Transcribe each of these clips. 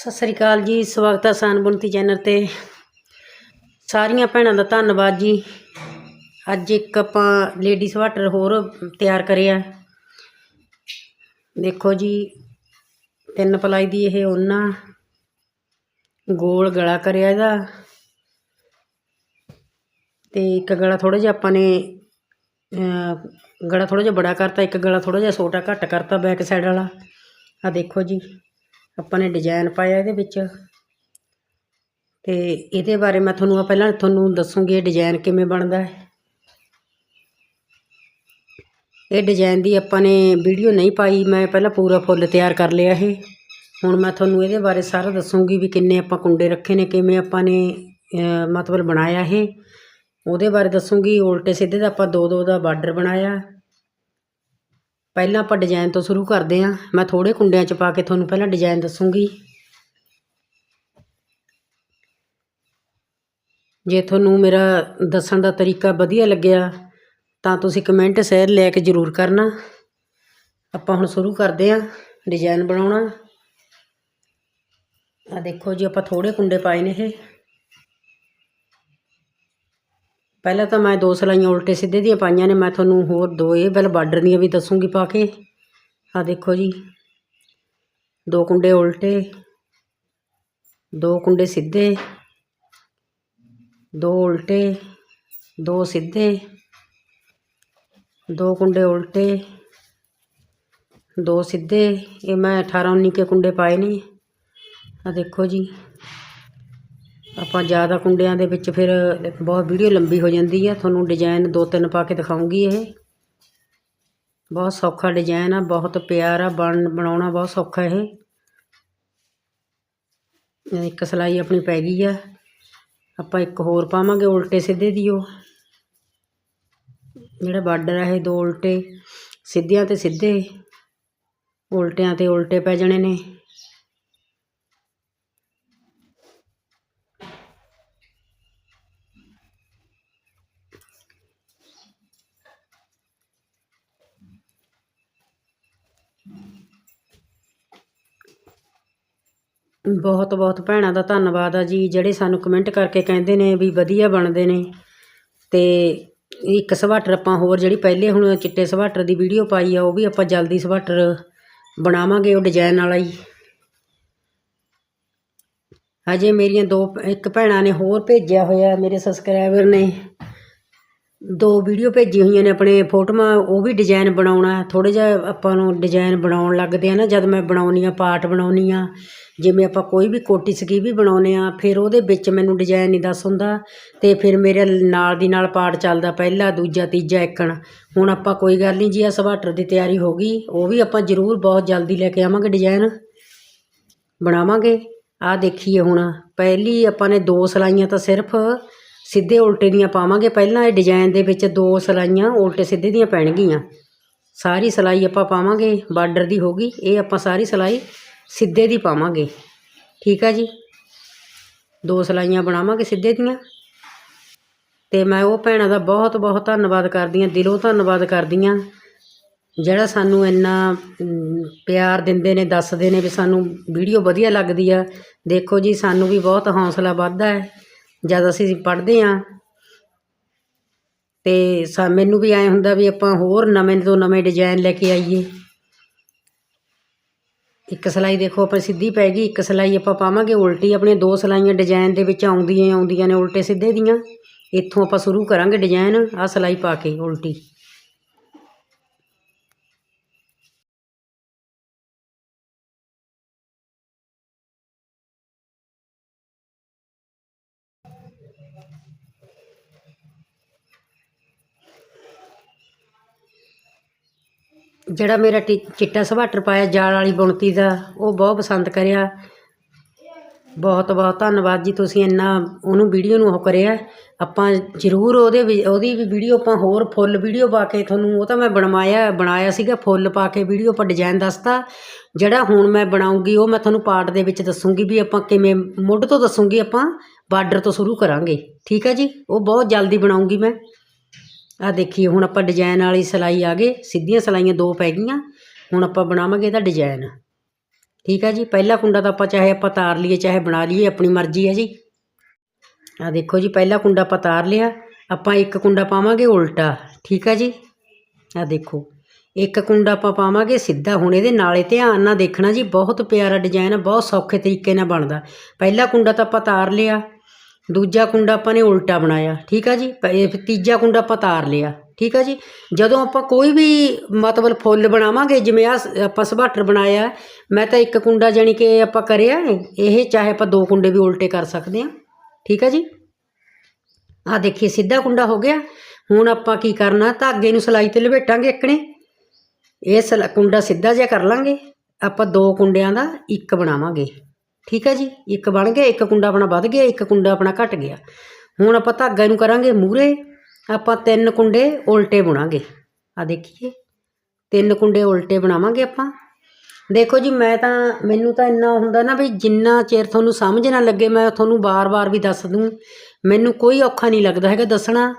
ਸਤਿ ਸ੍ਰੀ ਅਕਾਲ ਜੀ, ਸਵਾਗਤ ਹੈ ਆਸਾਨ ਬੁਣਤੀ ਚੈਨਲ ਤੇ। ਸਾਰੀਆਂ ਭੈਣਾਂ ਦਾ ਧੰਨਵਾਦ ਜੀ। ਅੱਜ ਇੱਕ ਆਪਾਂ ਲੇਡੀ ਸਵਾਟਰ ਹੋਰ ਤਿਆਰ ਕਰਿਆ ਦੇਖੋ ਜੀ, ਤਿੰਨ ਪਲਾਈ ਦੀ ਇਹ ਉਹਨਾਂ ਗੋਲ ਗਲਾ ਕਰਿਆ ਇਹਦਾ। ਤੇ ਇੱਕ ਗਲਾ ਥੋੜਾ ਜਿਹਾ ਆਪਾਂ ਨੇ ਗਲਾ ਥੋੜਾ ਜਿਹਾ ਬੜਾ ਕਰਤਾ, ਇੱਕ ਗਲਾ ਥੋੜਾ ਜਿਹਾ ਛੋਟਾ ਘੱਟ ਕਰਤਾ ਬੈਕ ਸਾਈਡ ਵਾਲਾ। ਆ ਦੇਖੋ ਜੀ। ਆਪਾਂ ਨੇ ਡਿਜ਼ਾਈਨ ਪਾਇਆ ਇਹਦੇ ਵਿੱਚ। ਤੇ ਇਹਦੇ ਬਾਰੇ ਮੈਂ ਤੁਹਾਨੂੰ ਪਹਿਲਾਂ ਤੁਹਾਨੂੰ ਦੱਸੂਗੀ ਇਹ ਡਿਜ਼ਾਈਨ ਕਿਵੇਂ ਬਣਦਾ ਹੈ। ਇਹ ਡਿਜ਼ਾਈਨ ਦੀ ਆਪਾਂ ਨੇ ਵੀਡੀਓ ਨਹੀਂ ਪਾਈ, ਮੈਂ ਪਹਿਲਾਂ ਪੂਰਾ ਫੁੱਲ ਤਿਆਰ ਕਰ ਲਿਆ ਇਹ। ਹੁਣ ਮੈਂ ਤੁਹਾਨੂੰ ਇਹਦੇ ਬਾਰੇ ਸਾਰਾ ਦੱਸੂਗੀ ਵੀ ਕਿੰਨੇ ਆਪਾਂ ਕੁੰਡੇ ਰੱਖੇ ਨੇ, ਕਿਵੇਂ ਆਪਾਂ ਨੇ ਮਤਲਬ ਬਣਾਇਆ ਇਹ। ਉਹਦੇ ਬਾਰੇ ਦੱਸੂਗੀ, ਉਲਟੇ ਸਿੱਧੇ ਦਾ ਆਪਾਂ ਦੋ ਦੋ ਦਾ ਬਾਰਡਰ ਬਣਾਇਆ। ਪਹਿਲਾਂ ਆਪਾਂ ਡਿਜ਼ਾਈਨ ਤੋਂ ਸ਼ੁਰੂ ਕਰਦੇ ਹਾਂ। ਮੈਂ ਥੋੜੇ ਕੁੰਡਿਆਂ 'ਚ ਪਾ ਕੇ ਤੁਹਾਨੂੰ ਪਹਿਲਾਂ ਡਿਜ਼ਾਈਨ ਦੱਸੂੰਗੀ। ਜੇ ਤੁਹਾਨੂੰ ਮੇਰਾ ਦੱਸਣ ਦਾ ਤਰੀਕਾ ਵਧੀਆ ਲੱਗਿਆ, ਤਾਂ ਤੁਸੀਂ ਕਮੈਂਟ ਸ਼ੇਅਰ ਲੈ ਕੇ ਜ਼ਰੂਰ ਕਰਨਾ। ਆਪਾਂ ਹੁਣ ਸ਼ੁਰੂ ਕਰਦੇ ਹਾਂ ਡਿਜ਼ਾਈਨ ਬਣਾਉਣਾ। ਆ ਦੇਖੋ ਜੀ, ਆਪਾਂ ਥੋੜੇ ਕੁੰਡੇ ਪਾਏ ਨੇ ਇਹ। ਪਹਿਲਾਂ ਤਾਂ ਮੈਂ ਦੋ ਸਲਾਈਆਂ ਉਲਟੇ ਸਿੱਧੇ ਦੀਆਂ ਪਾਈਆਂ ਨੇ, ਮੈਂ ਤੁਹਾਨੂੰ ਹੋਰ ਦੋ ਇਹ ਬਲ ਬਾਰਡਰ ਦੀਆਂ ਵੀ ਦੱਸੂਗੀ ਪਾ ਕੇ। ਆ ਦੇਖੋ ਜੀ, ਦੋ ਕੁੰਡੇ ਉਲਟੇ, ਦੋ ਕੁੰਡੇ ਸਿੱਧੇ, ਦੋ ਉਲਟੇ, ਦੋ ਸਿੱਧੇ, ਦੋ ਕੁੰਡੇ ਉਲਟੇ, ਦੋ ਸਿੱਧੇ। ਇਹ ਮੈਂ 18 19 ਕੇ ਕੁੰਡੇ ਪਾਏ ਨੇ। ਆ ਦੇਖੋ ਜੀ ਆਪਾਂ ਜ਼ਿਆਦਾ ਕੁੰਡਿਆਂ ਦੇ ਵਿੱਚ ਫਿਰ ਬਹੁਤ ਵੀਡੀਓ ਲੰਬੀ ਹੋ ਜਾਂਦੀ ਆ। ਤੁਹਾਨੂੰ ਡਿਜ਼ਾਈਨ ਦੋ ਤਿੰਨ ਪਾ ਕੇ ਦਿਖਾਉਂਗੀ ਇਹ। ਬਹੁਤ ਸੌਖਾ ਡਿਜ਼ਾਈਨ ਆ, ਬਹੁਤ ਪਿਆਰਾ ਬਣ, ਬਣਾਉਣਾ ਬਹੁਤ ਸੌਖਾ ਇਹ। ਇੱਕ ਸਲਾਈ ਆਪਣੀ ਪੈ ਗਈ ਆ। ਆਪਾਂ ਇੱਕ ਹੋਰ ਪਾਵਾਂਗੇ, ਉਲਟੇ ਸਿੱਧੇ ਦੀ ਉਹ ਜਿਹੜਾ ਬਾਰਡਰ ਆ ਇਹ ਦੋ ਉਲਟੇ, ਸਿੱਧਿਆਂ ਤੇ ਸਿੱਧੇ, ਉਲਟਿਆਂ ਤੇ ਉਲਟੇ ਪੈ ਜਾਣੇ ਨੇ। ਬਹੁਤ ਬਹੁਤ ਭੈਣਾਂ ਦਾ ਧੰਨਵਾਦ ਆ ਜੀ, ਜਿਹੜੇ ਸਾਨੂੰ ਕਮੈਂਟ ਕਰਕੇ ਕਹਿੰਦੇ ਨੇ ਵੀ ਵਧੀਆ ਬਣਦੇ ਨੇ। ਤੇ ਇੱਕ ਸਵਾਟਰ ਆਪਾਂ ਹੋਰ ਜਿਹੜੀ ਪਹਿਲੇ ਹੁਣ ਚਿੱਟੇ ਸਵਾਟਰ ਦੀ ਵੀਡੀਓ ਪਾਈ ਆ, ਉਹ ਵੀ ਆਪਾਂ ਜਲਦੀ ਸਵਾਟਰ ਬਣਾਵਾਂਗੇ ਉਹ ਡਿਜ਼ਾਈਨ ਵਾਲਾ ਹੀ। ਹਜੇ ਮੇਰੀਆਂ ਦੋ, ਇੱਕ ਭੈਣਾਂ ਨੇ ਹੋਰ ਭੇਜਿਆ ਹੋਇਆ, ਮੇਰੇ ਸਬਸਕ੍ਰਾਈਬਰ ਨੇ। ਦੋ ਵੀਡੀਓ ਭੇਜੀ ਹੋਈਆਂ ਨੇ ਆਪਣੇ ਫੋਟੋਆਂ, ਉਹ ਵੀ ਡਿਜ਼ਾਇਨ ਬਣਾਉਣਾ ਥੋੜ੍ਹਾ ਜਿਹਾ ਆਪਾਂ ਨੂੰ ਡਿਜ਼ਾਇਨ ਬਣਾਉਣ ਲੱਗਦੇ ਆ ਨਾ, ਜਦ ਮੈਂ ਬਣਾਉਂਦੀ ਹਾਂ ਪਾਰਟ ਬਣਾਉਂਦੀ ਹਾਂ, ਜਿਵੇਂ ਆਪਾਂ ਕੋਈ ਵੀ ਕੋਟੀ ਸਕੀ ਵੀ ਬਣਾਉਂਦੇ ਹਾਂ, ਫਿਰ ਉਹਦੇ ਵਿੱਚ ਮੈਨੂੰ ਡਿਜ਼ਾਇਨ ਨਹੀਂ ਦੱਸ ਹੁੰਦਾ ਅਤੇ ਫਿਰ ਮੇਰੇ ਨਾਲ ਦੀ ਨਾਲ ਪਾਰਟ ਚੱਲਦਾ ਪਹਿਲਾ, ਦੂਜਾ, ਤੀਜਾ ਇੱਕਣ। ਹੁਣ ਆਪਾਂ ਕੋਈ ਗੱਲ ਨਹੀਂ ਜੀ ਆ ਸਵਾਟਰ ਦੀ ਤਿਆਰੀ ਹੋ ਗਈ, ਉਹ ਵੀ ਆਪਾਂ ਜ਼ਰੂਰ ਬਹੁਤ ਜਲਦੀ ਲੈ ਕੇ ਆਵਾਂਗੇ ਡਿਜ਼ਾਇਨ ਬਣਾਵਾਂਗੇ। ਆਹ ਦੇਖੀਏ ਹੁਣ, ਪਹਿਲੀ ਆਪਾਂ ਨੇ ਦੋ ਸਲਾਈਆਂ ਤਾਂ ਸਿਰਫ ਸਿੱਧੇ ਉਲਟੇ ਦੀਆਂ ਪਾਵਾਂਗੇ। ਪਹਿਲਾਂ ਇਹ ਡਿਜ਼ਾਈਨ ਦੇ ਵਿੱਚ ਦੋ ਸਲਾਈਆਂ ਉਲਟੇ ਸਿੱਧੇ ਦੀਆਂ ਪੈਣਗੀਆਂ। ਸਾਰੀ ਸਲਾਈ ਆਪਾਂ ਪਾਵਾਂਗੇ, ਬਾਰਡਰ ਦੀ ਹੋਗੀ ਇਹ ਆਪਾਂ ਸਾਰੀ ਸਲਾਈ ਸਿੱਧੇ ਦੀ ਪਾਵਾਂਗੇ। ਠੀਕ ਆ ਜੀ? ਦੋ ਸਲਾਈਆਂ ਬਣਾਵਾਂਗੇ ਸਿੱਧੇ ਦੀਆਂ। ਤੇ ਮੈਂ ਉਹ ਭੈਣਾਂ ਦਾ ਬਹੁਤ ਬਹੁਤ ਧੰਨਵਾਦ ਕਰਦੀ ਹਾਂ, ਦਿਲੋਂ ਧੰਨਵਾਦ ਕਰਦੀ ਹਾਂ। ਜਿਹੜਾ ਸਾਨੂੰ ਇੰਨਾ ਪਿਆਰ ਦਿੰਦੇ ਨੇ, ਦੱਸਦੇ ਨੇ ਵੀ ਸਾਨੂੰ ਵੀਡੀਓ ਵਧੀਆ ਲੱਗਦੀ ਆ। ਦੇਖੋ ਜੀ, ਸਾਨੂੰ ਵੀ ਬਹੁਤ ਹੌਸਲਾ ਵੱਧਦਾ ਹੈ। ਜਦ ਅਸੀਂ ਪੜ੍ਹਦੇ ਹਾਂ ਅਤੇ ਸਾ ਮੈਨੂੰ ਵੀ ਐਂ ਹੁੰਦਾ ਵੀ ਆਪਾਂ ਹੋਰ ਨਵੇਂ ਤੋਂ ਨਵੇਂ ਡਿਜ਼ਾਇਨ ਲੈ ਕੇ ਆਈਏ। ਇੱਕ ਸਿਲਾਈ ਦੇਖੋ ਆਪਾਂ ਸਿੱਧੀ ਪੈ ਗਈ, ਇੱਕ ਸਿਲਾਈ ਆਪਾਂ ਪਾਵਾਂਗੇ, ਉਲਟੀ ਆਪਣੀਆਂ ਦੋ ਸਿਲਾਈਆਂ ਡਿਜ਼ਾਈਨ ਦੇ ਵਿੱਚ ਆਉਂਦੀਆਂ ਆਉਂਦੀਆਂ ਨੇ ਉਲਟੇ ਸਿੱਧੇ ਦੀਆਂ। ਇੱਥੋਂ ਆਪਾਂ ਸ਼ੁਰੂ ਕਰਾਂਗੇ ਡਿਜ਼ਾਈਨ ਆਹ ਸਿਲਾਈ ਪਾ ਕੇ ਉਲਟੀ। ਜਿਹੜਾ ਮੇਰਾ ਟੀ- ਚਿੱਟਾ ਸਵਾਟਰ ਪਾਇਆ, ਜਾਲ ਵਾਲੀ ਬੁਣਤੀ ਦਾ, ਉਹ ਬਹੁਤ ਪਸੰਦ ਕਰਿਆ। ਬਹੁਤ ਬਹੁਤ ਧੰਨਵਾਦ ਜੀ ਤੁਸੀਂ ਇੰਨਾ, ਉਹਨੂੰ ਵੀਡੀਓ ਨੂੰ ਉਹ ਕਰਿਆ। ਆਪਾਂ ਜ਼ਰੂਰ ਉਹਦੇ ਵੀ, ਉਹਦੀ ਵੀ ਵੀਡੀਓ ਆਪਾਂ ਹੋਰ ਫੁੱਲ ਵੀਡੀਓ ਪਾ ਕੇ ਤੁਹਾਨੂੰ, ਉਹ ਤਾਂ ਮੈਂ ਬਣਵਾਇਆ, ਬਣਾਇਆ ਸੀਗਾ ਫੁੱਲ ਪਾ ਕੇ ਵੀਡੀਓ ਆਪਾਂ ਡਿਜ਼ਾਈਨ ਦੱਸਤਾ। ਜਿਹੜਾ ਹੁਣ ਮੈਂ ਬਣਾਉਂਗੀ, ਉਹ ਮੈਂ ਤੁਹਾਨੂੰ ਪਾਰਟ ਦੇ ਵਿੱਚ ਦੱਸੂਗੀ ਵੀ ਆਪਾਂ ਕਿਵੇਂ, ਮੁੱਢ ਤੋਂ ਦੱਸੂਗੀ ਆਪਾਂ, ਬਾਰਡਰ ਤੋਂ ਸ਼ੁਰੂ ਕਰਾਂਗੇ। ਠੀਕ ਹੈ ਜੀ? ਉਹ ਬਹੁਤ ਜਲਦੀ ਬਣਾਉਂਗੀ ਮੈਂ। ਆ ਦੇਖੀਏ ਹੁਣ ਆਪਾਂ ਡਿਜ਼ਾਈਨ ਵਾਲੀ ਸਿਲਾਈ ਆ ਗਏ ਸਿੱਧੀਆਂ ਸਿਲਾਈਆਂ ਦੋ ਪੈ ਗਈਆਂ, ਹੁਣ ਆਪਾਂ ਬਣਾਵਾਂਗੇ ਇਹਦਾ ਡਿਜ਼ਾਈਨ ਠੀਕ ਹੈ ਜੀ, ਪਹਿਲਾ ਕੁੰਡਾ ਤਾਂ ਆਪਾਂ ਚਾਹੇ ਆਪਾਂ ਤਾਰ ਲਈਏ, ਚਾਹੇ ਬਣਾ ਲਈਏ, ਆਪਣੀ ਮਰਜ਼ੀ ਹੈ ਜੀ। ਆ ਦੇਖੋ ਜੀ, ਪਹਿਲਾ ਕੁੰਡਾ ਆਪਾਂ ਤਾਰ ਲਿਆ, ਆਪਾਂ ਇੱਕ ਕੁੰਡਾ ਪਾਵਾਂਗੇ ਉਲਟਾ, ਠੀਕ ਹੈ ਜੀ। ਆ ਦੇਖੋ, ਇੱਕ ਕੁੰਡਾ ਆਪਾਂ ਪਾਵਾਂਗੇ ਸਿੱਧਾ, ਹੁਣ ਇਹਦੇ ਨਾਲੇ ਧਿਆਨ ਨਾਲ ਦੇਖਣਾ ਜੀ, ਬਹੁਤ ਪਿਆਰਾ ਡਿਜ਼ਾਈਨ ਆ, ਬਹੁਤ ਸੌਖੇ ਤਰੀਕੇ ਨਾਲ ਬਣਦਾ। ਪਹਿਲਾ ਕੁੰਡਾ ਤਾਂ ਆਪਾਂ ਤਾਰ ਲਿਆ ਦੂਜਾ ਕੁੰਡਾ ਆਪਾਂ ਨੇ ਉਲਟਾ ਬਣਾਇਆ, ਠੀਕ ਆ ਜੀ? ਇਹ ਤੀਜਾ ਕੁੰਡਾ ਆਪਾਂ ਤਾਰ ਲਿਆ, ਠੀਕ ਆ ਜੀ? ਜਦੋਂ ਆਪਾਂ ਕੋਈ ਵੀ ਮਤਲਬ ਫੁੱਲ ਬਣਾਵਾਂਗੇ, ਜਿਵੇਂ ਆ ਆਪਾਂ ਸਭਾਟਰ ਬਣਾਇਆ, ਮੈਂ ਤਾਂ ਇੱਕ ਕੁੰਡਾ ਜਾਣੀ ਕਿ ਆਪਾਂ ਕਰਿਆ ਇਹ ਚਾਹੇ ਆਪਾਂ ਦੋ ਕੁੰਡੇ ਵੀ ਉਲਟੇ ਕਰ ਸਕਦੇ ਹਾਂ, ਠੀਕ ਆ ਜੀ? ਆ ਦੇਖੀਏ, ਸਿੱਧਾ ਕੁੰਡਾ ਹੋ ਗਿਆ। ਹੁਣ ਆਪਾਂ ਕੀ ਕਰਨਾ, ਧਾਗੇ ਨੂੰ ਸਲਾਈ ਤੇ ਲਪੇਟਾਂਗੇ ਇੱਕਣੇ। ਇਹ ਸਲਾ, ਕੁੰਡਾ ਸਿੱਧਾ ਜਿਹਾ ਕਰ ਲਾਂਗੇ। ਆਪਾਂ ਦੋ ਕੁੰਡਿਆਂ ਦਾ ਇੱਕ ਬਣਾਵਾਂਗੇ। ਠੀਕ ਹੈ ਜੀ? ਇੱਕ ਬਣ ਗਿਆ, ਇੱਕ ਕੁੰਡਾ ਆਪਣਾ ਵੱਧ ਗਿਆ, ਇੱਕ ਕੁੰਡਾ ਆਪਣਾ ਘਟ ਗਿਆ। ਹੁਣ ਆਪਾਂ ਧਾਗਾ ਨੂੰ ਕਰਾਂਗੇ ਮੂਰੇ ਆਪਾਂ ਤਿੰਨ ਕੁੰਡੇ ਉਲਟੇ ਬੁਣਾਂਗੇ। ਆ ਦੇਖੀਏ, ਤਿੰਨ ਕੁੰਡੇ ਉਲਟੇ ਬਣਾਵਾਂਗੇ ਆਪਾਂ। ਦੇਖੋ ਜੀ, ਮੈਂ ਤਾਂ, ਮੈਨੂੰ ਤਾਂ ਇੰਨਾ ਹੁੰਦਾ ਨਾ ਵੀ ਜਿੰਨਾ ਚਿਰ ਤੁਹਾਨੂੰ ਸਮਝ ਨਾ ਲੱਗੇ, ਮੈਂ ਤੁਹਾਨੂੰ ਬਾਰ-ਬਾਰ ਵੀ ਦੱਸ ਦੂੰ। ਮੈਨੂੰ ਕੋਈ ਔਖਾ ਨਹੀਂ ਲੱਗਦਾ ਹੈਗਾ ਦੱਸਣਾ।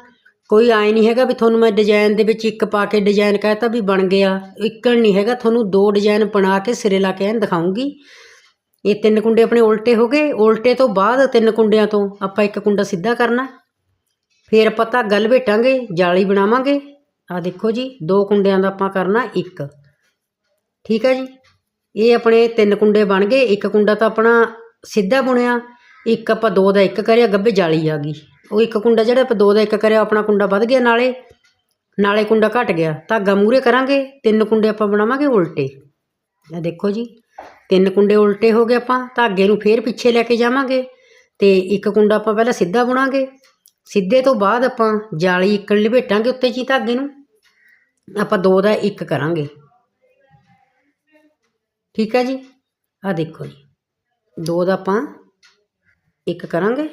ਕੋਈ ਆਏ ਨਹੀਂ ਹੈਗਾ ਵੀ ਤੁਹਾਨੂੰ ਮੈਂ ਡਿਜ਼ਾਈਨ ਦੇ ਵਿੱਚ ਇੱਕ ਪਾ ਕੇ ਡਿਜ਼ਾਈਨ ਕਹਿਤਾ ਵੀ ਬਣ ਗਿਆ। ਇੱਕਣ ਨਹੀਂ ਹੈਗਾ, ਤੁਹਾਨੂੰ ਦੋ ਡਿਜ਼ਾਈਨ ਬਣਾ ਕੇ ਸਿਰੇ ਲਾ ਕੇ ਐਨ ਦਿਖਾਉਂਗੀ। ਇਹ ਤਿੰਨ ਕੁੰਡੇ ਆਪਣੇ ਉਲਟੇ ਹੋ ਗਏ, ਉਲਟੇ ਤੋਂ ਬਾਅਦ ਤਿੰਨ ਕੁੰਡਿਆਂ ਤੋਂ ਆਪਾਂ ਇੱਕ ਕੁੰਡਾ ਸਿੱਧਾ ਕਰਨਾ। ਫਿਰ ਆਪਾਂ ਧਾਗਾ ਲਵੇਟਾਂਗੇ ਜਾਲੀ ਬਣਾਵਾਂਗੇ। ਆ ਦੇਖੋ ਜੀ, ਦੋ ਕੁੰਡਿਆਂ ਦਾ ਆਪਾਂ ਕਰਨਾ ਇੱਕ। ਠੀਕ ਹੈ ਜੀ? ਇਹ ਆਪਣੇ ਤਿੰਨ ਕੁੰਡੇ ਬਣ ਗਏ, ਇੱਕ ਕੁੰਡਾ ਤਾਂ ਆਪਣਾ ਸਿੱਧਾ ਬੁਣਿਆ, ਇੱਕ ਆਪਾਂ ਦੋ ਦਾ ਇੱਕ ਕਰਿਆ, ਗੱਬੇ ਜਾਲੀ ਆ ਗਈ। ਉਹ ਇੱਕ ਕੁੰਡਾ ਜਿਹੜਾ ਆਪਾਂ ਦੋ ਦਾ ਇੱਕ ਕਰਿਆ ਆਪਣਾ ਕੁੰਡਾ ਵੱਧ ਗਿਆ ਨਾਲੇ ਨਾਲੇ ਕੁੰਡਾ ਘਟ ਗਿਆ। ਧਾਗਾ ਮੂਰੇ ਕਰਾਂਗੇ, ਤਿੰਨ ਕੁੰਡੇ ਆਪਾਂ ਬਣਾਵਾਂਗੇ ਉਲਟੇ। ਇਹ ਦੇਖੋ ਜੀ ਤਿੰਨ ਕੁੰਡੇ ਉਲਟੇ ਹੋ ਗਏ ਆਪਾਂ ਧਾਗੇ ਨੂੰ ਫੇਰ ਪਿੱਛੇ ਲੈ ਕੇ ਜਾਵਾਂਗੇ ਤੇ ਇੱਕ ਕੁੰਡਾ ਆਪਾਂ ਪਹਿਲਾਂ ਸਿੱਧਾ ਬੁਣਾਂਗੇ। ਸਿੱਧੇ ਤੋਂ ਬਾਅਦ ਆਪਾਂ ਜਾਲੀ ਇੱਕ ਲਪੇਟਾਂਗੇ ਉੱਤੇ ਜੀ ਧਾਗੇ ਨੂੰ। ਆਪਾਂ ਦੋ ਦਾ ਇੱਕ ਕਰਾਂਗੇ। ਠੀਕ ਹੈ ਜੀ? ਆ ਦੇਖੋ ਜੀ। ਦੋ ਦਾ ਆਪਾਂ ਇੱਕ ਕਰਾਂਗੇ।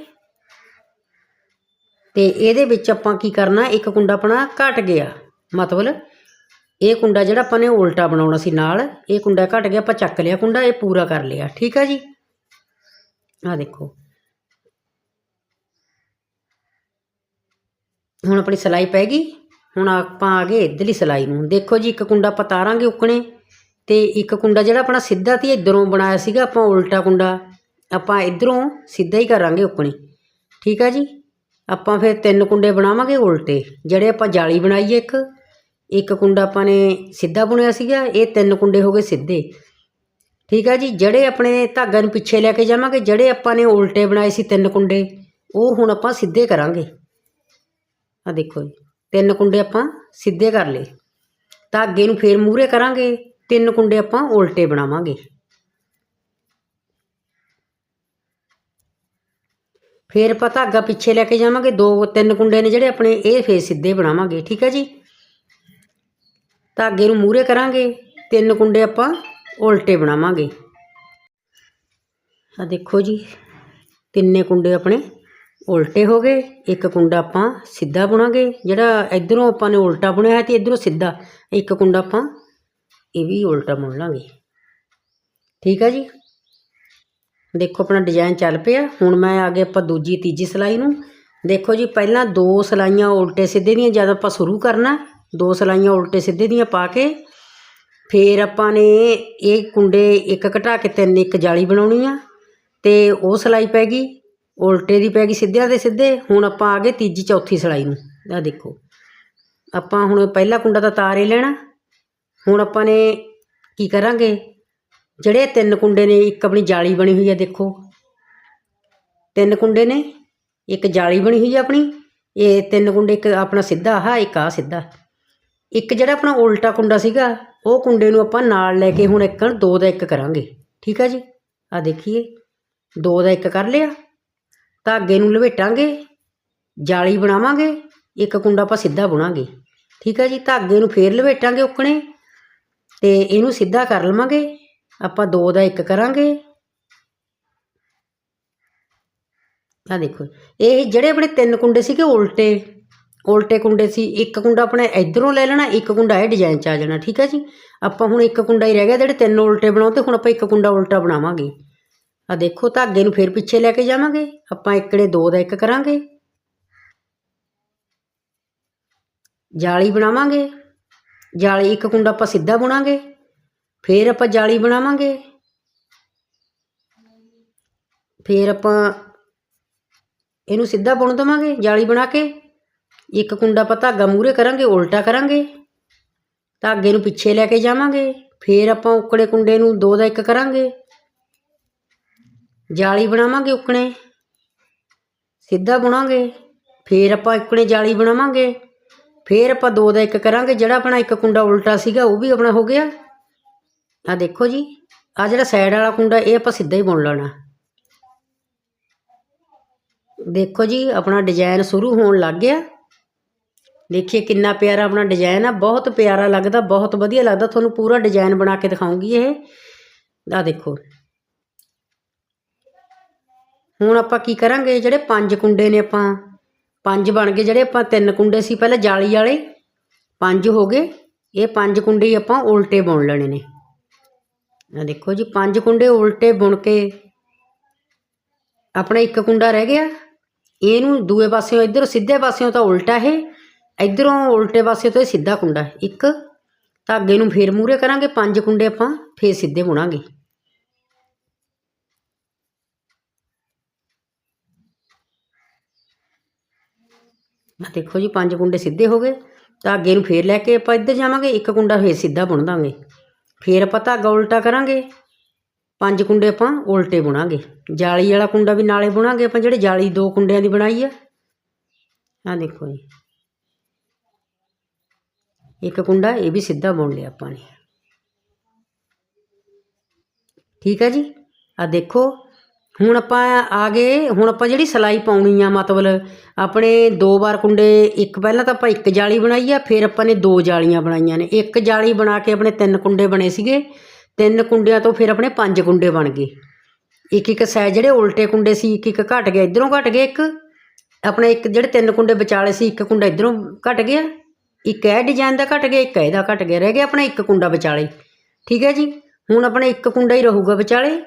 ਤੇ ਇਹਦੇ ਵਿੱਚ ਆਪਾਂ ਕੀ ਕਰਨਾ, ਇੱਕ ਕੁੰਡਾ ਆਪਣਾ ਘਟ ਗਿਆ। ਮਤਲਬ ਇਹ ਕੁੰਡਾ ਜਿਹੜਾ ਆਪਾਂ ਨੇ ਉਲਟਾ ਬਣਾਉਣਾ ਸੀ ਨਾਲ, ਇਹ ਕੁੰਡਾ ਘਟ ਗਿਆ, ਆਪਾਂ ਚੱਕ ਲਿਆ ਕੁੰਡਾ, ਇਹ ਪੂਰਾ ਕਰ ਲਿਆ, ਠੀਕ ਆ ਜੀ? ਆ ਦੇਖੋ। ਹੁਣ ਆਪਣੀ ਸਲਾਈ ਪੈ ਗਈ। ਹੁਣ ਆਪਾਂ ਆ ਗਏ ਇਧਰਲੀ ਸਲਾਈ ਨੂੰ। ਦੇਖੋ ਜੀ, ਇੱਕ ਕੁੰਡਾ ਆਪਾਂ ਤਾਰਾਂਗੇ ਉੱਕਣੇ, ਤੇ ਇੱਕ ਕੁੰਡਾ ਜਿਹੜਾ ਆਪਣਾ ਸਿੱਧਾ ਤੀ ਇਧਰੋਂ ਬਣਾਇਆ ਸੀਗਾ ਆਪਾਂ ਉਲਟਾ ਕੁੰਡਾ। ਆਪਾਂ ਇਧਰੋਂ ਸਿੱਧਾ ਹੀ ਕਰਾਂਗੇ ਉੱਕਣੇ, ਠੀਕ ਆ ਜੀ? ਆਪਾਂ ਫਿਰ ਤਿੰਨ ਕੁੰਡੇ ਬਣਾਵਾਂਗੇ ਉਲਟੇ, ਜਿਹੜੇ ਆਪਾਂ ਜਾਲੀ ਬਣਾਈਏ ਇੱਕ। ਇੱਕ ਕੁੰਡਾ ਆਪਾਂ ਨੇ ਸਿੱਧਾ ਬੁਣਿਆ ਸੀਗਾ, ਇਹ ਤਿੰਨ ਕੁੰਡੇ ਹੋ ਗਏ ਸਿੱਧੇ। ਠੀਕ ਆ ਜੀ, ਜਿਹੜੇ ਆਪਣੇ ਧਾਗਾ ਨੂੰ ਪਿੱਛੇ ਲੈ ਕੇ ਜਾਵਾਂਗੇ, ਜਿਹੜੇ ਆਪਾਂ ਨੇ ਉਲਟੇ ਬਣਾਏ ਸੀ ਤਿੰਨ ਕੁੰਡੇ, ਉਹ ਹੁਣ ਆਪਾਂ ਸਿੱਧੇ ਕਰਾਂਗੇ। ਆ ਦੇਖੋ ਜੀ, ਤਿੰਨ ਕੁੰਡੇ ਆਪਾਂ ਸਿੱਧੇ ਕਰ ਲਏ। ਧਾਗੇ ਨੂੰ ਫੇਰ ਮੂਰੇ ਕਰਾਂਗੇ, ਤਿੰਨ ਕੁੰਡੇ ਆਪਾਂ ਉਲਟੇ ਬਣਾਵਾਂਗੇ। ਫੇਰ ਆਪਾਂ ਧਾਗਾ ਪਿੱਛੇ ਲੈ ਕੇ ਜਾਵਾਂਗੇ, ਦੋ ਤਿੰਨ ਕੁੰਡੇ ਨੇ ਜਿਹੜੇ ਆਪਣੇ, ਇਹ ਫੇਰ ਸਿੱਧੇ ਬਣਾਵਾਂਗੇ। ਠੀਕ ਹੈ ਜੀ? ਧਾਗੇ ਨੂੰ ਮੂਰੇ ਕਰਾਂਗੇ। ਤਿੰਨ ਕੁੰਡੇ ਆਪਾਂ ਉਲਟੇ ਬਣਾਵਾਂਗੇ। ਆ ਦੇਖੋ ਜੀ, ਤਿੰਨੇ ਕੁੰਡੇ ਆਪਣੇ ਉਲਟੇ ਹੋ ਗਏ। ਇੱਕ ਕੁੰਡਾ ਆਪਾਂ ਸਿੱਧਾ ਬੁਣਾਂਗੇ। ਜਿਹੜਾ ਇਧਰੋਂ ਆਪਾਂ ਨੇ ਉਲਟਾ ਬੁਣਿਆ ਹੈ ਤੇ ਇਧਰੋਂ ਸਿੱਧਾ। ਇੱਕ ਕੁੰਡਾ ਆਪਾਂ ਇਹ ਵੀ ਉਲਟਾ ਬੁਣ ਲਾਂਗੇ। ਠੀਕ ਆ ਜੀ? ਦੇਖੋ ਆਪਣਾ ਡਿਜ਼ਾਈਨ ਚੱਲ ਪਿਆ। ਹੁਣ ਮੈਂ ਆ ਗਏ ਆਪਾਂ ਦੂਜੀ, ਤੀਜੀ ਸਲਾਈ ਨੂੰ। ਦੇਖੋ ਜੀ, ਪਹਿਲਾਂ ਦੋ ਸਲਾਈਆਂ ਉਲਟੇ ਸਿੱਧੇ ਦੀਆਂ, ਜਦ ਆਪਾਂ ਸ਼ੁਰੂ ਕਰਨਾ ਦੋ ਸਲਾਈਆਂ ਉਲਟੇ ਸਿੱਧੇ ਦੀਆਂ ਪਾ ਕੇ ਫਿਰ ਆਪਾਂ ਨੇ ਇਹ ਕੁੰਡੇ ਇੱਕ ਘਟਾ ਕੇ ਤਿੰਨ, ਇੱਕ ਜਾਲੀ ਬਣਾਉਣੀ ਆ ਤੇ ਉਹ ਸਲਾਈ ਪੈ ਗਈ, ਉਲਟੇ ਦੀ ਪੈ ਗਈ ਸਿੱਧਿਆਂ ਦੇ ਸਿੱਧੇ। ਹੁਣ ਆਪਾਂ ਆ ਗਏ ਤੀਜੀ ਚੌਥੀ ਸਲਾਈ ਨੂੰ। ਆ ਦੇਖੋ, ਆਪਾਂ ਹੁਣ ਪਹਿਲਾ ਕੁੰਡਾ ਤਾਂ ਤਾਰ ਹੀ ਲੈਣਾ। ਹੁਣ ਆਪਾਂ ਨੇ ਕੀ ਕਰਾਂਗੇ? ਜਿਹੜੇ ਤਿੰਨ ਕੁੰਡੇ ਨੇ, ਇੱਕ ਆਪਣੀ ਜਾਲੀ ਬਣੀ ਹੋਈ ਹੈ ਦੇਖੋ। ਤਿੰਨ ਕੁੰਡੇ ਨੇ, ਇੱਕ ਜਾਲੀ ਬਣੀ ਹੋਈ ਹੈ ਆਪਣੀ। ਇਹ ਤਿੰਨ ਕੁੰਡੇ, ਇੱਕ ਆਪਣਾ ਸਿੱਧਾ, ਆਹ ਇੱਕ ਆ ਸਿੱਧਾ। ਇੱਕ ਜਿਹੜਾ ਆਪਣਾ ਉਲਟਾ ਕੁੰਡਾ ਸੀਗਾ, ਉਹ ਕੁੰਡੇ ਨੂੰ ਆਪਾਂ ਨਾਲ ਲੈ ਕੇ ਹੁਣ ਇੱਕਣ ਦੋ ਦਾ ਇੱਕ ਕਰਾਂਗੇ। ਠੀਕ ਆ ਜੀ? ਆ ਦੇਖੀਏ। ਦੋ ਦਾ ਇੱਕ ਕਰ ਲਿਆ। ਧਾਗੇ ਨੂੰ ਲਵੇਟਾਂਗੇ। ਜਾਲੀ ਬਣਾਵਾਂਗੇ। ਇੱਕ ਕੁੰਡਾ ਆਪਾਂ ਸਿੱਧਾ ਬੁਣਾਂਗੇ। ਠੀਕ ਆ ਜੀ? ਧਾਗੇ ਨੂੰ ਫੇਰ ਲਵੇਟਾਂਗੇ ਉੱਕਣੇ ਤੇ ਇਹਨੂੰ ਸਿੱਧਾ ਕਰ ਲਵਾਂਗੇ। ਆਪਾਂ ਦੋ ਦਾ ਇੱਕ ਕਰਾਂਗੇ। ਆ ਦੇਖੋ। ਇਹ ਜਿਹੜੇ ਆਪਣੇ ਤਿੰਨ ਕੁੰਡੇ ਸੀਗੇ, ਉਲਟੇ। ਉਲਟੇ ਕੁੰਡੇ ਸੀ, ਇੱਕ ਕੁੰਡਾ ਆਪਣਾ ਇਧਰੋਂ ਲੈ ਲੈਣਾ, ਇੱਕ ਕੁੰਡਾ ਇਹ ਡਿਜ਼ਾਈਨ 'ਚ ਆ ਜਾਣਾ, ਠੀਕ ਹੈ ਜੀ? ਆਪਾਂ ਹੁਣ ਇੱਕ ਕੁੰਡਾ ਹੀ ਰਹਿ ਗਿਆ, ਜਿਹੜੇ ਤਿੰਨ ਉਲਟੇ ਬਣਾਓ ਤੇ ਹੁਣ ਆਪਾਂ ਇੱਕ ਕੁੰਡਾ ਉਲਟਾ ਬਣਾਵਾਂਗੇ। ਆ ਦੇਖੋ, ਧਾਗੇ ਨੂੰ ਫਿਰ ਪਿੱਛੇ ਲੈ ਕੇ ਜਾਵਾਂਗੇ, ਆਪਾਂ ਇੱਕੜੇ ਦੋ ਦਾ ਇੱਕ ਕਰਾਂਗੇ। ਜਾਲੀ ਬਣਾਵਾਂਗੇ, ਜਾਲੀ ਇੱਕ ਕੁੰਡਾ ਆਪਾਂ ਸਿੱਧਾ ਬੁਣਾਂਗੇ, ਫਿਰ ਆਪਾਂ ਜਾਲੀ ਬਣਾਵਾਂਗੇ। ਫਿਰ ਆਪਾਂ ਇਹਨੂੰ ਸਿੱਧਾ ਬੁਣ ਦੇਵਾਂਗੇ, ਜਾਲੀ ਬਣਾ ਕੇ। ਇੱਕ ਕੁੰਡਾ ਆਪਾਂ ਧਾਗਾ ਮੂਰੇ ਕਰਾਂਗੇ, ਉਲਟਾ ਕਰਾਂਗੇ। ਧਾਗੇ ਨੂੰ ਪਿੱਛੇ ਲੈ ਕੇ ਜਾਵਾਂਗੇ, ਫੇਰ ਆਪਾਂ ਉਕੜੇ ਕੁੰਡੇ ਨੂੰ ਦੋ ਦਾ ਇੱਕ ਕਰਾਂਗੇ। ਜਾਲੀ ਬਣਾਵਾਂਗੇ ਉਕਣੇ, ਸਿੱਧਾ ਬੁਣਾਂਗੇ, ਫੇਰ ਆਪਾਂ ਇਕਣੇ ਜਾਲੀ ਬਣਾਵਾਂਗੇ, ਫੇਰ ਆਪਾਂ ਦੋ ਦਾ ਇੱਕ ਕਰਾਂਗੇ। ਜਿਹੜਾ ਆਪਣਾ ਇੱਕ ਕੁੰਡਾ ਉਲਟਾ ਸੀਗਾ, ਉਹ ਵੀ ਆਪਣਾ ਹੋ ਗਿਆ। ਆ ਦੇਖੋ ਜੀ ਆ ਜਿਹੜਾ ਸਾਈਡ ਵਾਲਾ ਕੁੰਡਾ, ਇਹ ਆਪਾਂ ਸਿੱਧਾ ਹੀ ਬੁਣ ਲੈਣਾ। ਦੇਖੋ ਜੀ, ਆਪਣਾ ਡਿਜ਼ਾਈਨ ਸ਼ੁਰੂ ਹੋਣ ਲੱਗ ਗਿਆ। ਦੇਖੀਏ ਕਿੰਨਾ ਪਿਆਰਾ ਆਪਣਾ ਡਿਜ਼ਾਈਨ ਆ, ਬਹੁਤ ਪਿਆਰਾ ਲੱਗਦਾ, ਬਹੁਤ ਵਧੀਆ ਲੱਗਦਾ, ਤੁਹਾਨੂੰ ਪੂਰਾ ਡਿਜ਼ਾਈਨ ਬਣਾ ਕੇ ਦਿਖਾਉਂਗੀ ਇਹ। ਆ ਦੇਖੋ। ਹੁਣ ਆਪਾਂ ਕੀ ਕਰਾਂਗੇ, ਜਿਹੜੇ ਪੰਜ ਕੁੰਡੇ ਨੇ ਆਪਾਂ, ਪੰਜ ਬਣ ਗਏ, ਜਿਹੜੇ ਆਪਾਂ ਤਿੰਨ ਕੁੰਡੇ ਸੀ ਪਹਿਲਾਂ ਜਾਲੀ ਵਾਲੇ, ਪੰਜ ਹੋ ਗਏ, ਇਹ ਪੰਜ ਕੁੰਡੇ ਆਪਾਂ ਉਲਟੇ ਬੁਣ ਲੈਣੇ ਨੇ। ਆ ਦੇਖੋ ਜੀ, ਪੰਜ ਕੁੰਡੇ ਉਲਟੇ ਬੁਣ ਕੇ ਆਪਣਾ ਇੱਕ ਕੁੰਡਾ ਰਹਿ ਗਿਆ, ਇਹਨੂੰ ਦੂਏ ਪਾਸਿਓਂ, ਇੱਧਰ ਸਿੱਧੇ ਪਾਸਿਓਂ ਤਾਂ ਉਲਟਾ ਇਹ ਇੱਧਰੋਂ ਉਲਟੇ ਪਾਸੇ ਤੋਂ ਇਹ ਸਿੱਧਾ ਕੁੰਡਾ ਇੱਕ ਧਾਗੇ ਨੂੰ ਫੇਰ ਮੂਰੇ ਕਰਾਂਗੇ, ਪੰਜ ਕੁੰਡੇ ਆਪਾਂ, ਫੇਰ ਸਿੱਧੇ ਬੁਣਾਂਗੇ। ਆ ਦੇਖੋ ਜੀ, ਪੰਜ ਕੁੰਡੇ ਸਿੱਧੇ ਹੋ ਗਏ। ਧਾਗੇ ਨੂੰ ਫੇਰ ਲੈ ਕੇ ਆਪਾਂ ਇੱਧਰ ਜਾਵਾਂਗੇ, ਇੱਕ ਕੁੰਡਾ ਫੇਰ ਸਿੱਧਾ ਬੁਣ ਦਾਂਗੇ। ਫੇਰ ਆਪਾਂ ਧਾਗਾ ਉਲਟਾ ਕਰਾਂਗੇ। ਪੰਜ ਕੁੰਡੇ ਆਪਾਂ ਉਲਟੇ ਬੁਣਾਂਗੇ। ਜਾਲੀ ਵਾਲਾ ਕੁੰਡਾ ਵੀ ਨਾਲੇ ਬੁਣਾਂਗੇ ਆਪਾਂ, ਜਿਹੜੇ ਜਾਲੀ ਦੋ ਕੁੰਡਿਆਂ ਦੀ ਬਣਾਈ ਆ। ਆ ਦੇਖੋ ਜੀ। ਇੱਕ ਕੁੰਡਾ, ਇਹ ਵੀ ਸਿੱਧਾ ਬੁਣ ਲਿਆ ਆਪਾਂ ਨੇ। ਠੀਕ ਹੈ ਜੀ? ਆ ਦੇਖੋ, ਹੁਣ ਆਪਾਂ ਆ ਗਏ ਹੁਣ ਆਪਾਂ ਜਿਹੜੀ ਸਲਾਈ ਪਾਉਣੀ ਆ, ਮਤਲਬ ਆਪਣੇ ਦੋ ਵਾਰ ਕੁੰਡੇ, ਇੱਕ ਪਹਿਲਾਂ ਤਾਂ ਆਪਾਂ ਇੱਕ ਜਾਲੀ ਬਣਾਈ ਆ, ਫਿਰ ਆਪਾਂ ਨੇ ਦੋ ਜਾਲੀਆਂ ਬਣਾਈਆਂ ਨੇ। ਇੱਕ ਜਾਲੀ ਬਣਾ ਕੇ ਆਪਣੇ ਤਿੰਨ ਕੁੰਡੇ ਬਣੇ ਸੀਗੇ, ਤਿੰਨ ਕੁੰਡਿਆਂ ਤੋਂ ਫਿਰ ਆਪਣੇ ਪੰਜ ਕੁੰਡੇ ਬਣ ਗਏ। ਇੱਕ ਇੱਕ ਸਾਈਡ ਜਿਹੜੇ ਉਲਟੇ ਕੁੰਡੇ ਸੀ, ਇੱਕ ਇੱਕ ਘਟ ਗਿਆ, ਇਧਰੋਂ ਘਟ ਗਿਆ ਇੱਕ। ਆਪਣੇ ਇੱਕ ਜਿਹੜੇ ਤਿੰਨ ਕੁੰਡੇ ਵਿਚਾਲੇ ਸੀ, ਇੱਕ ਕੁੰਡਾ ਇਧਰੋਂ ਘਟ ਗਿਆ। ਇੱਕ ਇਹ ਡਿਜ਼ਾਈਨ ਦਾ ਘਟ ਗਿਆ, ਇੱਕ ਇਹਦਾ ਘਟ ਗਿਆ, ਰਹਿ ਗਿਆ ਆਪਣਾ ਇੱਕ ਕੁੰਡਾ ਵਿਚਾਲੇ। ਠੀਕ ਹੈ ਜੀ? ਹੁਣ ਆਪਣਾ ਇੱਕ ਕੁੰਡਾ ਹੀ ਰਹੂਗਾ ਵਿਚਾਲੇ।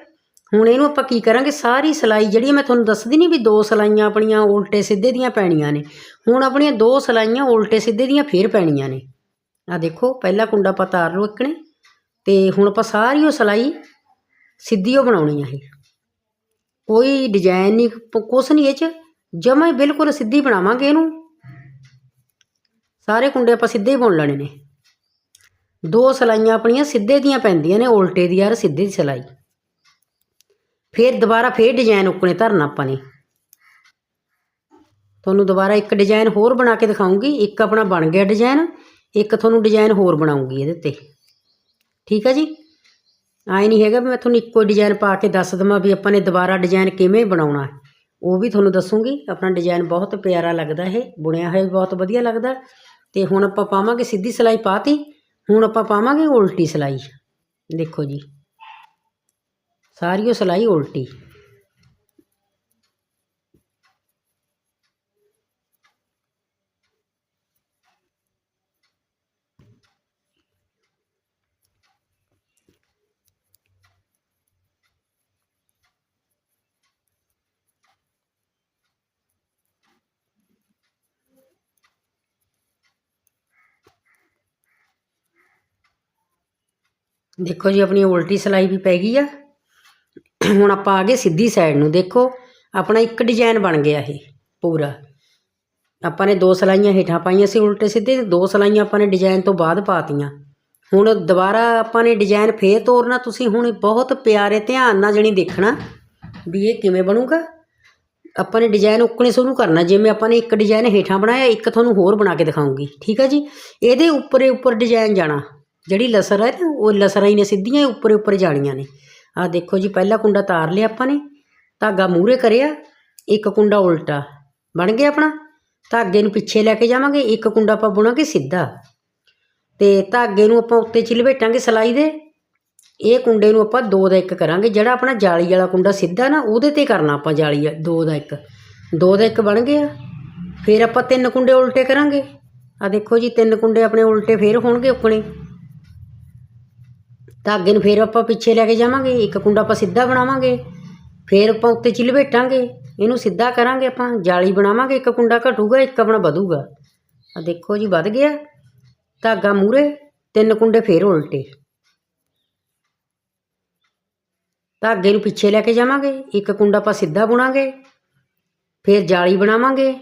ਹੁਣ ਇਹਨੂੰ ਆਪਾਂ ਕੀ ਕਰਾਂਗੇ? ਸਾਰੀ ਸਲਾਈ ਜਿਹੜੀ ਮੈਂ ਤੁਹਾਨੂੰ ਦੱਸਦੀ ਨਹੀਂ ਵੀ ਦੋ ਸਲਾਈਆਂ ਆਪਣੀਆਂ ਉਲਟੇ ਸਿੱਧੇ ਦੀਆਂ ਪੈਣੀਆਂ ਨੇ। ਹੁਣ ਆਪਣੀਆਂ ਦੋ ਸਲਾਈਆਂ ਉਲਟੇ ਸਿੱਧੇ ਦੀਆਂ ਫੇਰ ਪੈਣੀਆਂ ਨੇ। ਆ ਦੇਖੋ, ਪਹਿਲਾ ਕੁੰਡਾ ਆਪਾਂ ਤਾਰ ਲਓ ਇੱਕਣੇ ਤੇ ਹੁਣ ਆਪਾਂ ਸਾਰੀ ਉਹ ਸਲਾਈ ਸਿੱਧੀ ਉਹ ਬਣਾਉਣੀ ਆ ਇਹ। ਕੋਈ ਡਿਜ਼ਾਈਨ ਨਹੀਂ ਕੁਛ ਨਹੀਂ ਇਹ ਚ, ਜਮਾ ਬਿਲਕੁਲ ਸਿੱਧੀ ਬਣਾਵਾਂਗੇ ਇਹਨੂੰ। ਸਾਰੇ ਕੁੰਡੇ ਆਪਾਂ ਸਿੱਧੇ ਹੀ ਬੁਣ ਲੈਣੇ ਨੇ। ਦੋ ਸਲਾਈਆਂ ਆਪਣੀਆਂ ਸਿੱਧੇ ਦੀਆਂ ਪੈਂਦੀਆਂ ਨੇ, ਉਲਟੇ ਦੀ ਯਾਰ ਸਿੱਧੇ ਦੀ ਸਲਾਈ। ਫਿਰ ਦੁਬਾਰਾ ਫਿਰ ਡਿਜ਼ਾਈਨ ਉੱਕਣੇ ਧਰਨਾ ਆਪਾਂ ਨੇ। ਤੁਹਾਨੂੰ ਦੁਬਾਰਾ ਇੱਕ ਡਿਜ਼ਾਈਨ ਹੋਰ ਬਣਾ ਕੇ ਦਿਖਾਉਂਗੀ, ਇੱਕ ਆਪਣਾ ਬਣ ਗਿਆ ਡਿਜ਼ਾਈਨ ਇੱਕ ਤੁਹਾਨੂੰ ਡਿਜ਼ਾਈਨ ਹੋਰ ਬਣਾਉਂਗੀ ਇਹਦੇ ਤੇ ਠੀਕ ਹੈ ਜੀ? ਆਏ ਨਹੀਂ ਹੈਗਾ ਵੀ ਮੈਂ ਤੁਹਾਨੂੰ ਇੱਕੋ ਡਿਜ਼ਾਈਨ ਪਾ ਕੇ ਦੱਸ ਦਵਾਂ ਵੀ ਆਪਾਂ ਨੇ ਦੁਬਾਰਾ ਡਿਜ਼ਾਈਨ ਕਿਵੇਂ ਬਣਾਉਣਾ। ਹੈ ਉਹ ਵੀ ਤੁਹਾਨੂੰ ਦੱਸੂਗੀ। ਆਪਣਾ ਡਿਜ਼ਾਈਨ ਬਹੁਤ ਪਿਆਰਾ ਲੱਗਦਾ ਇਹ, ਬੁਣਿਆ ਹੋਇਆ ਵੀ ਬਹੁਤ ਵਧੀਆ ਲੱਗਦਾ। ਤੇ ਹੁਣ ਆਪਾਂ ਪਾਵਾਂਗੇ ਸਿੱਧੀ ਸਿਲਾਈ ਪਾਤੀ, ਹੁਣ ਆਪਾਂ ਪਾਵਾਂਗੇ ਉਲਟੀ ਸਿਲਾਈ। ਦੇਖੋ ਜੀ, ਸਾਰੀ ਉਹ ਸਿਲਾਈ ਉਲਟੀ। ਦੇਖੋ ਜੀ, ਆਪਣੀ ਉਲਟੀ ਸਿਲਾਈ ਵੀ ਪੈ ਗਈ ਆ। ਹੁਣ ਆਪਾਂ ਆ ਗਏ ਸਿੱਧੀ ਸਾਈਡ ਨੂੰ। ਦੇਖੋ, ਆਪਣਾ ਇੱਕ ਡਿਜ਼ਾਈਨ ਬਣ ਗਿਆ ਇਹ ਪੂਰਾ। ਆਪਾਂ ਨੇ ਦੋ ਸਲਾਈਆਂ ਹੇਠਾਂ ਪਾਈਆਂ ਸੀ ਉਲਟੇ ਸਿੱਧੇ, ਦੋ ਸਲਾਈਆਂ ਆਪਾਂ ਨੇ ਡਿਜ਼ਾਈਨ ਤੋਂ ਬਾਅਦ ਪਾਤੀਆਂ। ਹੁਣ ਦੁਬਾਰਾ ਆਪਾਂ ਨੇ ਡਿਜ਼ਾਈਨ ਫੇਰ ਤੋਰਨਾ। ਤੁਸੀਂ ਹੁਣ ਬਹੁਤ ਪਿਆਰੇ ਧਿਆਨ ਨਾਲ ਜਣੀ ਦੇਖਣਾ ਵੀ ਇਹ ਕਿਵੇਂ ਬਣੂਗਾ। ਆਪਾਂ ਨੇ ਡਿਜ਼ਾਈਨ ਉੱਕਣੇ ਸ਼ੁਰੂ ਕਰਨਾ। ਜਿਵੇਂ ਆਪਾਂ ਨੇ ਇੱਕ ਡਿਜ਼ਾਈਨ ਹੇਠਾਂ ਬਣਾਇਆ, ਇੱਕ ਤੁਹਾਨੂੰ ਹੋਰ ਬਣਾ ਕੇ ਦਿਖਾਉਂਗੀ। ਠੀਕ ਆ ਜੀ? ਇਹਦੇ ਉੱਪਰੇ ਉੱਪਰ ਡਿਜ਼ਾਈਨ ਜਾਣਾ। ਜਿਹੜੀ ਲਸਰ ਹੈ ਨਾ ਉਹ ਲਸਰਾਂ ਹੀ ਨੇ ਸਿੱਧੀਆਂ ਹੀ ਉੱਪਰੇ ਉੱਪਰ ਜਾਣੀਆਂ ਨੇ। ਆਹ ਦੇਖੋ ਜੀ, ਪਹਿਲਾ ਕੁੰਡਾ ਤਾਰ ਲਿਆ ਆਪਾਂ ਨੇ, ਧਾਗਾ ਮੂਹਰੇ ਕਰਿਆ, ਇੱਕ ਕੁੰਡਾ ਉਲਟਾ। ਬਣ ਗਿਆ ਆਪਣਾ? ਧਾਗੇ ਨੂੰ ਪਿੱਛੇ ਲੈ ਕੇ ਜਾਵਾਂਗੇ, ਇੱਕ ਕੁੰਡਾ ਆਪਾਂ ਬੁਣਾਂਗੇ ਸਿੱਧਾ। ਤੇ ਧਾਗੇ ਨੂੰ ਆਪਾਂ ਉੱਤੇ ਚ ਲਪੇਟਾਂਗੇ ਸਲਾਈ ਦੇ। ਇਹ ਕੁੰਡੇ ਨੂੰ ਆਪਾਂ ਦੋ ਦਾ ਇੱਕ ਕਰਾਂਗੇ, ਜਿਹੜਾ ਆਪਣਾ ਜਾਲੀ ਵਾਲਾ ਕੁੰਡਾ ਸਿੱਧਾ ਨਾ, ਉਹਦੇ ਤੇ ਕਰਨਾ ਆਪਾਂ ਜਾਲੀ ਆ- ਦੋ ਦਾ ਇੱਕ। ਦੋ ਦਾ ਇੱਕ ਬਣ ਗਿਆ। ਫਿਰ ਆਪਾਂ ਤਿੰਨ ਕੁੰਡੇ ਉਲਟੇ ਕਰਾਂਗੇ। ਆ ਦੇਖੋ ਜੀ, ਤਿੰਨ ਕੁੰਡੇ ਆਪਣੇ ਉਲਟੇ ਫੇਰ ਹੋਣਗੇ ਉੱਕਣੇ ਧਾਗੇ ਨੂੰ ਫੇਰ ਆਪਾਂ ਪਿੱਛੇ ਲੈ ਕੇ ਜਾਵਾਂਗੇ, ਇੱਕ ਕੁੰਡਾ ਆਪਾਂ ਸਿੱਧਾ ਬਣਾਵਾਂਗੇ, ਫੇਰ ਆਪਾਂ ਉੱਤੇ ਚ ਲਪੇਟਾਂਗੇ ਇਹਨੂੰ ਸਿੱਧਾ ਕਰਾਂਗੇ ਆਪਾਂ, ਜਾਲੀ ਬਣਾਵਾਂਗੇ, ਇੱਕ ਕੁੰਡਾ ਘਟੂਗਾ, ਇੱਕ ਆਪਣਾ ਵਧੂਗਾ। ਆ ਦੇਖੋ ਜੀ, ਵੱਧ ਗਿਆ। ਧਾਗਾ ਮੂਰੇ ਤਿੰਨ ਕੁੰਡੇ ਫੇਰ ਉਲਟੇ। ਧਾਗੇ ਨੂੰ ਪਿੱਛੇ ਲੈ ਕੇ ਜਾਵਾਂਗੇ, ਇੱਕ ਕੁੰਡਾ ਆਪਾਂ ਸਿੱਧਾ ਬੁਣਾਂਗੇ, ਫਿਰ ਜਾਲੀ ਬਣਾਵਾਂਗੇ।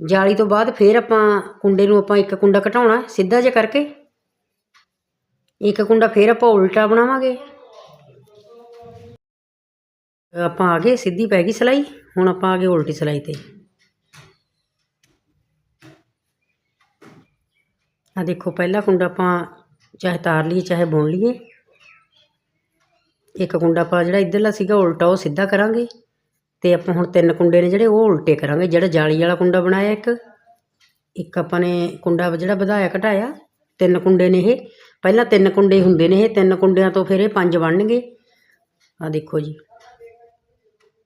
ਜਾਲੀ ਤੋਂ ਬਾਅਦ ਫਿਰ ਆਪਾਂ ਕੁੰਡੇ ਨੂੰ ਆਪਾਂ ਇੱਕ ਕੁੰਡਾ ਘਟਾਉਣਾ, ਸਿੱਧਾ ਜਿਹਾ ਕਰਕੇ। ਇੱਕ ਕੁੰਡਾ ਫਿਰ ਆਪਾਂ ਉਲਟਾ ਬਣਾਵਾਂਗੇ। ਆਪਾਂ ਆ ਗਏ, ਸਿੱਧੀ ਪੈ ਗਈ ਸਲਾਈ। ਹੁਣ ਆਪਾਂ ਆ ਗਏ ਉਲਟੀ ਸਲਾਈ ਤੇ। ਆ ਦੇਖੋ, ਪਹਿਲਾ ਕੁੰਡਾ ਆਪਾਂ ਚਾਹੇ ਤਾਰ ਲਈਏ, ਚਾਹੇ ਬੁਣ ਲਈਏ। ਇੱਕ ਕੁੰਡਾ ਆਪਾਂ ਜਿਹੜਾ ਇੱਧਰਲਾ ਸੀਗਾ, ਉਲਟਾ ਉਹ ਸਿੱਧਾ ਕਰਾਂਗੇ। ਤੇ ਆਪਾਂ ਹੁਣ ਤਿੰਨ ਕੁੰਡੇ ਨੇ ਜਿਹੜੇ, ਉਹ ਉਲਟੇ ਕਰਾਂਗੇ। ਜਿਹੜਾ ਜਾਲੀ ਵਾਲਾ ਕੁੰਡਾ ਬਣਾਇਆ ਇੱਕ। ਇੱਕ ਆਪਾਂ ਨੇ ਕੁੰਡਾ ਜਿਹੜਾ ਵਧਾਇਆ ਘਟਾਇਆ। ਤਿੰਨ ਕੁੰਡੇ ਨੇ ਇਹ। ਪਹਿਲਾਂ ਤਿੰਨ ਕੁੰਡੇ ਹੁੰਦੇ ਨੇ ਇਹ। ਤਿੰਨ ਕੁੰਡਿਆਂ ਤੋਂ ਫਿਰ ਇਹ ਪੰਜ ਬਣਨਗੇ। ਆ ਦੇਖੋ ਜੀ।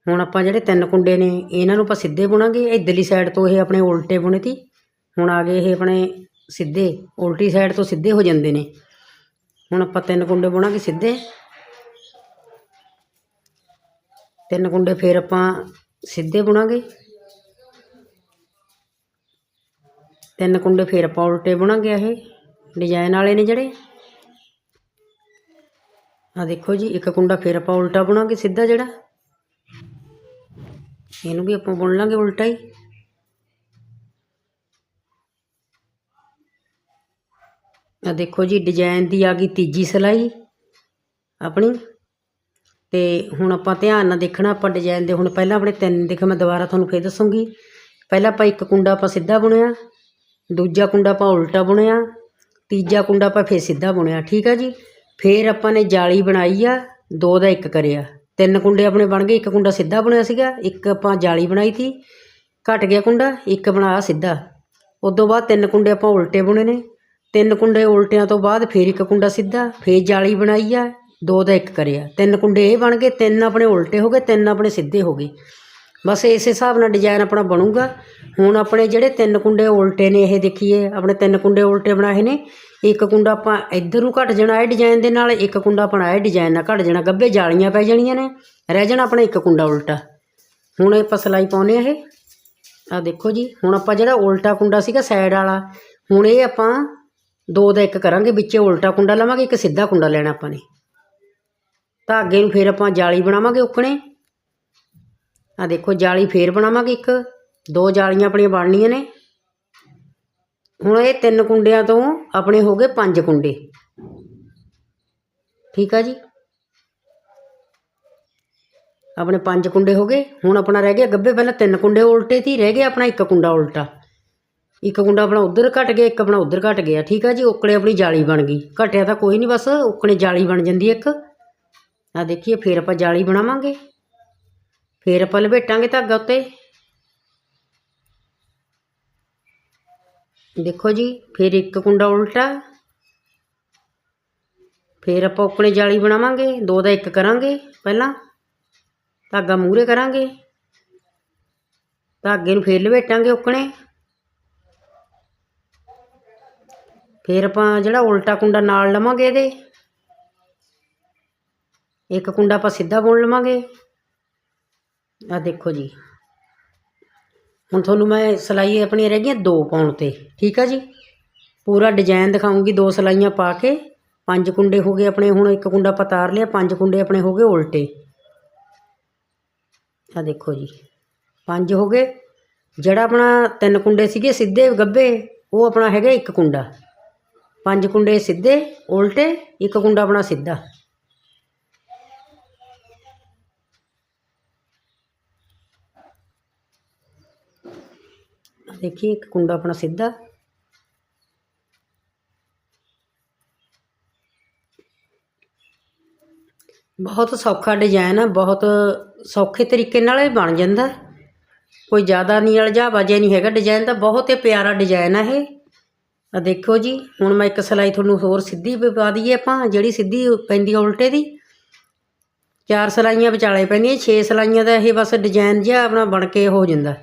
ਹੁਣ ਆਪਾਂ ਜਿਹੜੇ ਤਿੰਨ ਕੁੰਡੇ ਨੇ, ਇਹਨਾਂ ਨੂੰ ਆਪਾਂ ਸਿੱਧੇ ਬੁਣਾਂਗੇ। ਇੱਧਰਲੀ ਸਾਈਡ ਤੋਂ ਇਹ ਆਪਣੇ ਉਲਟੇ ਬੁਣੇ ਤੀ। ਹੁਣ ਆ ਗਏ ਇਹ ਆਪਣੇ ਸਿੱਧੇ, ਉਲਟੀ ਸਾਈਡ ਤੋਂ ਸਿੱਧੇ ਹੋ ਜਾਂਦੇ ਨੇ। ਹੁਣ ਆਪਾਂ ਤਿੰਨ ਕੁੰਡੇ ਬੁਣਾਂਗੇ ਸਿੱਧੇ। ਤਿੰਨ ਕੁੰਡੇ ਫਿਰ ਆਪਾਂ ਸਿੱਧੇ ਬੁਣਾਂਗੇ। ਤਿੰਨ ਕੁੰਡੇ ਫਿਰ ਆਪਾਂ ਉਲਟੇ ਬੁਣਾਂਗੇ ਇਹ। ਡਿਜ਼ਾਈਨ ਵਾਲੇ ਨੇ ਜਿਹੜੇ। ਆ ਦੇਖੋ ਜੀ, ਇੱਕ ਕੁੰਡਾ ਫਿਰ ਆਪਾਂ ਉਲਟਾ ਬੁਣਾਂਗੇ ਸਿੱਧਾ ਜਿਹੜਾ। ਇਹਨੂੰ ਵੀ ਆਪਾਂ ਬੁਣ ਲਾਂਗੇ ਉਲਟਾ ਹੀ। ਆ ਦੇਖੋ ਜੀ, ਡਿਜ਼ਾਈਨ ਦੀ ਆ ਗਈ ਤੀਜੀ ਸਿਲਾਈ ਆਪਣੀ। ਤੇ ਹੁਣ ਆਪਾਂ ਧਿਆਨ ਨਾਲ ਦੇਖਣਾ, ਆਪਾਂ ਡਿਜ਼ਾਈਨ ਦੇ ਹੁਣ ਪਹਿਲਾਂ ਆਪਣੇ ਤਿੰਨ, ਦੇਖੋ ਮੈਂ ਦੁਬਾਰਾ ਤੁਹਾਨੂੰ ਫੇਰ ਦੱਸੂਗੀ। ਪਹਿਲਾਂ ਆਪਾਂ ਇੱਕ ਕੁੰਡਾ ਆਪਾਂ ਸਿੱਧਾ ਬੁਣਿਆ, ਦੂਜਾ ਕੁੰਡਾ ਆਪਾਂ ਉਲਟਾ ਬੁਣਿਆ। ਤੀਜਾ ਕੁੰਡਾ ਆਪਾਂ ਫੇਰ ਸਿੱਧਾ ਬੁਣਿਆ, ਠੀਕ ਆ ਜੀ? ਫੇਰ ਆਪਾਂ ਨੇ ਜਾਲੀ ਬਣਾਈ ਆ, ਦੋ ਦਾ ਇੱਕ ਕਰਿਆ। ਤਿੰਨ ਕੁੰਡੇ ਆਪਣੇ ਬਣ ਗਏ, ਇੱਕ ਕੁੰਡਾ ਸਿੱਧਾ ਬਣਿਆ ਸੀਗਾ, ਇੱਕ ਆਪਾਂ ਜਾਲੀ ਬਣਾਈ ਤੀ ਘਟ ਗਿਆ ਕੁੰਡਾ, ਇੱਕ ਬਣਾਇਆ ਸਿੱਧਾ। ਉਦੋਂ ਬਾਅਦ ਤਿੰਨ ਕੁੰਡੇ ਆਪਾਂ ਉਲਟੇ ਬੁਣੇ ਨੇ। ਤਿੰਨ ਕੁੰਡੇ ਉਲਟਿਆਂ ਤੋਂ ਬਾਅਦ ਫੇਰ ਇੱਕ ਕੁੰਡਾ ਸਿੱਧਾ, ਫੇਰ ਜਾਲੀ ਬਣਾਈ ਆ, ਦੋ ਦਾ ਇੱਕ ਕਰਿਆ। ਤਿੰਨ ਕੁੰਡੇ ਇਹ ਬਣ ਗਏ, ਤਿੰਨ ਆਪਣੇ ਉਲਟੇ ਹੋ ਗਏ, ਤਿੰਨ ਆਪਣੇ ਸਿੱਧੇ ਹੋ ਗਏ। ਬਸ ਇਸ ਹਿਸਾਬ ਨਾਲ ਡਿਜ਼ਾਈਨ ਆਪਣਾ ਬਣੂਗਾ। ਹੁਣ ਆਪਣੇ ਜਿਹੜੇ ਤਿੰਨ ਕੁੰਡੇ ਉਲਟੇ ਨੇ, ਇਹ ਦੇਖੀਏ, ਆਪਣੇ ਤਿੰਨ ਕੁੰਡੇ ਉਲਟੇ ਬਣਾਏ ਨੇ। ਇੱਕ ਕੁੰਡਾ ਆਪਾਂ ਇੱਧਰ ਨੂੰ ਘਟ ਜਾਣਾ ਇਹ ਡਿਜ਼ਾਈਨ ਦੇ ਨਾਲ, ਇੱਕ ਕੁੰਡਾ ਆਪਣਾ ਇਹ ਡਿਜ਼ਾਈਨ ਨਾਲ ਘਟ ਜਾਣਾ। ਗੱਬੇ ਜਾਲੀਆਂ ਪੈ ਜਾਣੀਆਂ ਨੇ, ਰਹਿ ਜਾਣਾ ਆਪਣਾ ਇੱਕ ਕੁੰਡਾ ਉਲਟਾ। ਹੁਣ ਇਹ ਆਪਾਂ ਸਿਲਾਈ ਪਾਉਨੇ ਆ ਇਹ। ਆ ਦੇਖੋ ਜੀ, ਹੁਣ ਆਪਾਂ ਜਿਹੜਾ ਉਲਟਾ ਕੁੰਡਾ ਸੀਗਾ ਸਾਈਡ ਵਾਲਾ, ਹੁਣ ਇਹ ਆਪਾਂ ਦੋ ਦਾ ਇੱਕ ਕਰਾਂਗੇ, ਵਿੱਚੇ ਉਲਟਾ ਕੁੰਡਾ ਲਵਾਂਗੇ, ਇੱਕ ਸਿੱਧਾ ਕੁੰਡਾ ਲੈਣਾ ਆਪਾਂ ਨੇ। ਧਾਗੇ ਨੂੰ ਫਿਰ ਆਪਾਂ ਜਾਲੀ ਬਣਾਵਾਂਗੇ ਉੱਕਣੇ। ਆ ਦੇਖੋ ਜਾਲੀ ਫੇਰ ਬਣਾਵਾਂਗੇ ਇੱਕ। ਦੋ ਜਾਲੀਆਂ ਆਪਣੀਆਂ ਬਣਨੀਆਂ ਨੇ। ਹੁਣ ਇਹ ਤਿੰਨ ਕੁੰਡਿਆਂ ਤੋਂ ਆਪਣੇ ਹੋ ਗਏ ਪੰਜ ਕੁੰਡੇ। ਠੀਕ ਆ ਜੀ? ਆਪਣੇ ਪੰਜ ਕੁੰਡੇ ਹੋ ਗਏ। ਹੁਣ ਆਪਣਾ ਰਹਿ ਗਿਆ ਗੱਬੇ। ਪਹਿਲਾਂ ਤਿੰਨ ਕੁੰਡੇ ਉਲਟੇ ਤੀ ਰਹਿ ਗਿਆ ਆਪਣਾ ਇੱਕ ਕੁੰਡਾ ਉਲਟਾ। ਇੱਕ ਕੁੰਡਾ ਆਪਣਾ ਉਧਰ ਘਟ ਗਿਆ, ਇੱਕ ਆਪਣਾ ਉਧਰ ਘਟ ਗਿਆ। ਠੀਕ ਆ ਜੀ? ਉਕੜੇ ਆਪਣੀ ਜਾਲੀ ਬਣ ਗਈ। ਘਟਿਆ ਤਾਂ ਕੋਈ ਨਹੀਂ, ਬਸ ਉਕਣੇ ਜਾਲੀ ਬਣ ਜਾਂਦੀ ਇੱਕ। ਆ ਦੇਖੀਏ, ਫੇਰ ਆਪਾਂ ਜਾਲੀ ਬਣਾਵਾਂਗੇ। ਫਿਰ ਆਪਾਂ ਲਪੇਟਾਂਗੇ ਧਾਗਾ ਉੱਤੇ। ਦੇਖੋ ਜੀ, ਫਿਰ ਇੱਕ ਕੁੰਡਾ ਉਲਟਾ। ਫਿਰ ਆਪਾਂ ਉਕਣੇ ਜਾਲੀ ਬਣਾਵਾਂਗੇ, ਦੋ ਦਾ ਇੱਕ ਕਰਾਂਗੇ ਪਹਿਲਾਂ। ਧਾਗਾ ਮੂਹਰੇ ਕਰਾਂਗੇ। ਧਾਗੇ ਨੂੰ ਫੇਰ ਲਪੇਟਾਂਗੇ ਉਕਣੇ। ਫਿਰ ਆਪਾਂ ਜਿਹੜਾ ਉਲਟਾ ਕੁੰਡਾ ਨਾਲ ਲਵਾਂਗੇ ਇਹਦੇ। ਇੱਕ ਕੁੰਡਾ ਆਪਾਂ ਸਿੱਧਾ ਬੁਣ ਲਵਾਂਗੇ। ਆ ਦੇਖੋ ਜੀ। ਹੁਣ ਤੁਹਾਨੂੰ ਮੈਂ ਸਿਲਾਈ ਆਪਣੀਆਂ ਰਹਿ ਗਈਆਂ ਦੋ ਪਾਉਣ ਤੇ। ਠੀਕ ਆ ਜੀ? ਪੂਰਾ ਡਿਜ਼ਾਈਨ ਦਿਖਾਉਂਗੀ ਦੋ ਸਿਲਾਈਆਂ ਪਾ ਕੇ। ਪੰਜ ਕੁੰਡੇ ਹੋ ਗਏ ਆਪਣੇ, ਹੁਣ ਇੱਕ ਕੁੰਡਾ ਆਪਾਂ ਤਾਰ ਲਿਆ, ਪੰਜ ਕੁੰਡੇ ਆਪਣੇ ਹੋ ਗਏ ਉਲਟੇ। ਆ ਦੇਖੋ ਜੀ। ਪੰਜ ਹੋ ਗਏ। ਜਿਹੜਾ ਆਪਣਾ ਤਿੰਨ ਕੁੰਡੇ ਸੀਗੇ ਸਿੱਧੇ ਗੱਬੇ, ਉਹ ਆਪਣਾ ਹੈਗਾ ਇੱਕ ਕੁੰਡਾ। ਪੰਜ ਕੁੰਡੇ ਸਿੱਧੇ, ਉਲਟੇ, ਇੱਕ ਕੁੰਡਾ ਆਪਣਾ ਸਿੱਧਾ। ਆਹ ਦੇਖੀਏ ਇੱਕ ਕੁੰਡਾ ਆਪਣਾ ਸਿੱਧਾ। ਬਹੁਤ ਸੌਖਾ ਡਿਜ਼ਾਈਨ ਆ, ਬਹੁਤ ਸੌਖੇ ਤਰੀਕੇ ਨਾਲ ਇਹ ਬਣ ਜਾਂਦਾ। ਕੋਈ ਜ਼ਿਆਦਾ ਨਹੀਂ ਅਲਝਾ ਬਾਜਿਆ ਨਹੀਂ ਹੈਗਾ ਡਿਜ਼ਾਈਨ ਦਾ ਬਹੁਤ ਹੀ ਪਿਆਰਾ ਡਿਜ਼ਾਈਨ ਆ ਇਹ। ਆ ਦੇਖੋ ਜੀ, ਹੁਣ ਮੈਂ ਇੱਕ ਸਿਲਾਈ ਤੁਹਾਨੂੰ ਹੋਰ ਸਿੱਧੀ ਵੀ ਪਾ ਦਈਏ ਆਪਾਂ, ਜਿਹੜੀ ਸਿੱਧੀ ਪੈਂਦੀ ਆ ਉਲਟੇ ਦੀ। ਚਾਰ ਸਿਲਾਈਆਂ ਵਿਚਾਲੇ ਪੈਂਦੀਆਂ, ਛੇ ਸਿਲਾਈਆਂ ਦਾ ਇਹ ਬਸ ਡਿਜ਼ਾਈਨ ਜਿਹਾ ਆਪਣਾ ਬਣ ਕੇ ਹੋ ਜਾਂਦਾ।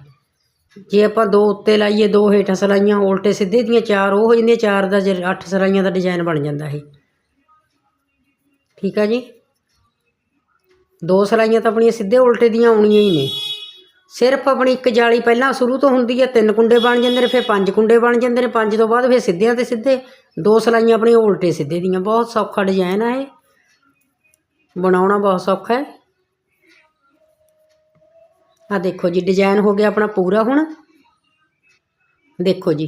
ਜੇ ਆਪਾਂ ਦੋ ਉੱਤੇ ਲਾਈਏ, ਦੋ ਹੇਠਾਂ ਸਿਲਾਈਆਂ, ਉਲਟੇ ਸਿੱਧੇ ਦੀਆਂ ਚਾਰ, ਉਹ ਹੋ ਜਾਂਦੀਆਂ, ਚਾਰ ਦਾ ਜੇ ਅੱਠ ਸਿਲਾਈਆਂ ਦਾ ਡਿਜ਼ਾਈਨ ਬਣ ਜਾਂਦਾ ਇਹ। ਠੀਕ ਆ ਜੀ? ਦੋ ਸਿਲਾਈਆਂ ਤਾਂ ਆਪਣੀਆਂ ਸਿੱਧੇ ਉਲਟੇ ਦੀਆਂ ਆਉਣੀਆਂ ਹੀ ਨੇ। ਸਿਰਫ ਆਪਣੀ ਇੱਕ ਜਾਲੀ ਪਹਿਲਾਂ ਸ਼ੁਰੂ ਤੋਂ ਹੁੰਦੀ ਹੈ, ਤਿੰਨ ਕੁੰਡੇ ਬਣ ਜਾਂਦੇ ਨੇ, ਫਿਰ ਪੰਜ ਕੁੰਡੇ ਬਣ ਜਾਂਦੇ ਨੇ, ਪੰਜ ਤੋਂ ਬਾਅਦ ਫਿਰ ਸਿੱਧਿਆਂ ਤੇ ਸਿੱਧੇ। ਦੋ ਸਿਲਾਈਆਂ ਆਪਣੀਆਂ ਉਲਟੇ ਸਿੱਧੇ ਦੀਆਂ। ਬਹੁਤ ਸੌਖਾ ਡਿਜ਼ਾਈਨ ਆ ਇਹ। ਬਣਾਉਣਾ ਬਹੁਤ ਸੌਖਾ ਹੈ। ਆ ਦੇਖੋ ਜੀ ਡਿਜ਼ਾਈਨ ਹੋ ਗਿਆ ਆਪਣਾ ਪੂਰਾ ਹੁਣ। ਦੇਖੋ ਜੀ।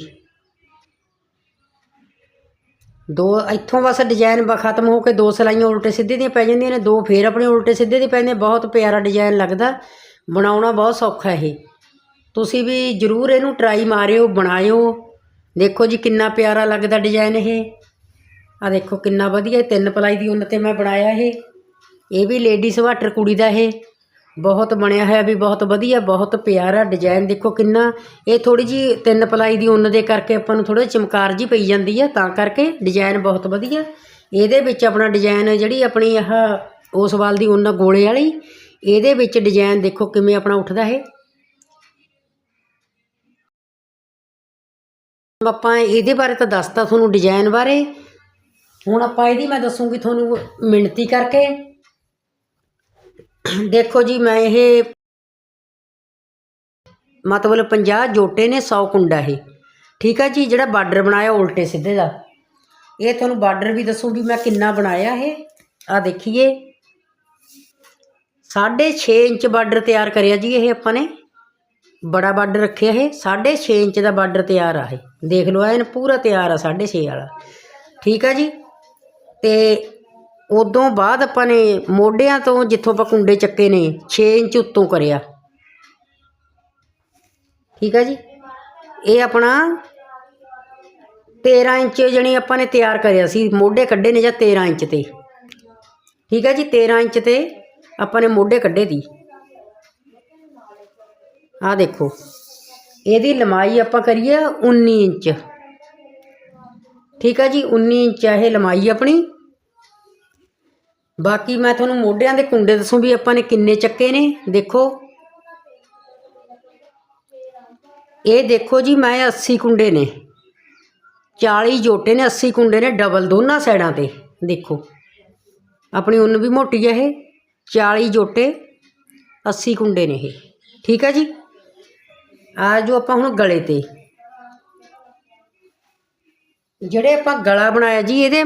ਦੋ, ਇੱਥੋਂ ਬਸ ਡਿਜ਼ਾਈਨ ਬ- ਖਤਮ ਹੋ ਕੇ ਦੋ ਸਲਾਈਆਂ ਉਲਟੇ ਸਿੱਧੇ ਦੀਆਂ ਪੈ ਜਾਂਦੀਆਂ ਨੇ, ਦੋ ਫੇਰ ਆਪਣੇ ਉਲਟੇ ਸਿੱਧੇ ਦੀ ਪੈਂਦੀਆਂ ਬਹੁਤ ਪਿਆਰਾ ਡਿਜ਼ਾਈਨ ਲੱਗਦਾ। ਬਣਾਉਣਾ ਬਹੁਤ ਸੌਖਾ ਇਹ। ਤੁਸੀਂ ਵੀ ਜਰੂਰ ਇਹਨੂੰ ਟਰਾਈ ਮਾਰਿਓ, ਬਣਾਇਓ। ਦੇਖੋ ਜੀ ਕਿੰਨਾ ਪਿਆਰਾ ਲੱਗਦਾ ਡਿਜ਼ਾਈਨ ਇਹ। ਆ ਦੇਖੋ ਕਿੰਨਾ ਵਧੀਆ ਤਿੰਨ ਪਲਾਈ ਦੀ ਉੱਨ ਤੇ ਮੈਂ ਬਣਾਇਆ ਇਹ। ਇਹ ਵੀ ਲੇਡੀ ਸਵਾਟਰ ਕੁੜੀ ਦਾ ਇਹ। ਬਹੁਤ ਬਣਿਆ ਹੋਇਆ ਵੀ ਬਹੁਤ ਵਧੀਆ, ਬਹੁਤ ਪਿਆਰਾ ਡਿਜ਼ਾਇਨ ਦੇਖੋ ਕਿੰਨਾ, ਇਹ ਥੋੜ੍ਹੀ ਜਿਹੀ ਤਿੰਨ ਪਲਾਈ ਦੀ ਉੱਨ ਦੇ ਕਰਕੇ ਆਪਾਂ ਨੂੰ ਥੋੜਾ ਚਮਕਾਰ ਜੀ ਪਈ ਜਾਂਦੀ ਆ, ਤਾਂ ਕਰਕੇ ਡਿਜ਼ਾਇਨ ਬਹੁਤ ਵਧੀਆ। ਇਹਦੇ ਵਿੱਚ ਆਪਣਾ ਡਿਜ਼ਾਇਨ ਜਿਹੜੀ ਆਪਣੀ ਆਹ ਉਸ ਵਾਲ ਦੀ ਉੱਨ ਆ ਗੋਲੇ ਵਾਲੀ, ਇਹਦੇ ਵਿੱਚ ਡਿਜ਼ਾਈਨ ਦੇਖੋ ਕਿਵੇਂ ਆਪਣਾ ਉੱਠਦਾ ਇਹ। ਆਪਾਂ ਇਹਦੇ ਬਾਰੇ ਤਾਂ ਦੱਸਤਾ ਤੁਹਾਨੂੰ ਡਿਜ਼ਾਈਨ ਬਾਰੇ। ਹੁਣ ਆਪਾਂ ਇਹਦੀ ਮੈਂ ਦੱਸੂਗੀ ਤੁਹਾਨੂੰ ਮਿਣਤੀ ਕਰਕੇ। ਦੇਖੋ ਜੀ, ਮੈਂ ਇਹ ਮਤਲਬ 50 ਜੋਟੇ ਨੇ 100 ਕੁੰਡਾ ਇਹ। ਠੀਕ ਹੈ ਜੀ, ਜਿਹੜਾ ਬਾਰਡਰ ਬਣਾਇਆ, ਉਲਟੇ ਸਿੱਧੇ ਦਾ। ਇਹ ਤੁਹਾਨੂੰ ਬਾਰਡਰ ਵੀ ਦੱਸੂਗੀ ਮੈਂ ਕਿੰਨਾ ਬਣਾਇਆ ਇਹ। ਆ ਦੇਖੀਏ। 6.5 ਇੰਚ ਬਾਰਡਰ ਤਿਆਰ ਕਰਿਆ ਜੀ ਇਹ ਆਪਾਂ ਨੇ। ਬੜਾ ਬਾਰਡਰ ਰੱਖਿਆ ਇਹ। 6.5 ਇੰਚ ਦਾ ਬਾਰਡਰ ਤਿਆਰ ਆ ਇਹ। ਦੇਖ ਲਓ, ਐਨ ਪੂਰਾ ਤਿਆਰ ਆ 6.5 ਵਾਲਾ। ਠੀਕ ਆ ਜੀ। ਤੇ ਉਦੋਂ ਬਾਅਦ ਆਪਾਂ ਨੇ ਮੋਢਿਆਂ ਤੋਂ ਜਿੱਥੋਂ ਆਪਾਂ ਕੁੰਡੇ ਚੱਕੇ ਨੇ 6 ਇੰਚ ਉੱਤੋਂ ਕਰਿਆ। ਠੀਕ ਹੈ ਜੀ? ਇਹ ਆਪਣਾ 13 ਇੰਚ ਜਣੀ ਆਪਾਂ ਨੇ ਤਿਆਰ ਕਰਿਆ ਸੀ, ਮੋਢੇ ਕੱਢੇ ਨੇ ਜਾਂ 13 ਇੰਚ ਤੇ। ਠੀਕ ਹੈ ਜੀ? 13 ਇੰਚ ਤੇ ਆਪਾਂ ਨੇ ਮੋਢੇ ਕੱਢੇ ਦੀ। ਆ ਦੇਖੋ, ਇਹਦੀ ਲੰਬਾਈ ਆਪਾਂ ਕਰੀਏ 19 ਇੰਚ। ਠੀਕ ਹੈ ਜੀ? 19 ਇੰਚ ਇਹ ਲੰਬਾਈ ਆਪਣੀ। ਬਾਕੀ ਮੈਂ ਤੁਹਾਨੂੰ ਮੋਢਿਆਂ ਦੇ ਕੁੰਡੇ ਦੱਸੂ ਵੀ ਆਪਾਂ ਨੇ ਕਿੰਨੇ ਚੱਕੇ ਨੇ। ਦੇਖੋ। ਇਹ ਦੇਖੋ ਜੀ, ਮੈਂ 80 ਕੁੰਡੇ ਨੇ। 40 ਜੋਟੇ ਨੇ 80 ਕੁੰਡੇ ਨੇ, ਡਬਲ ਦੋਨਾਂ ਸਾਈਡਾਂ ਤੇ। ਦੇਖੋ। ਆਪਣੀ ਉੱਨ ਵੀ ਮੋਟੀ ਹੈ ਇਹ। 40 ਜੋਟੇ 80 ਕੁੰਡੇ ਨੇ ਇਹ। ਠੀਕ ਹੈ ਜੀ? ਆ ਜੋ ਆਪਾਂ ਹੁਣ ਗਲੇ ਤੇ। ਜਿਹੜੇ ਆਪਾਂ ਗਲਾ ਬਣਾਇਆ ਜੀ, ਇਹਦੇ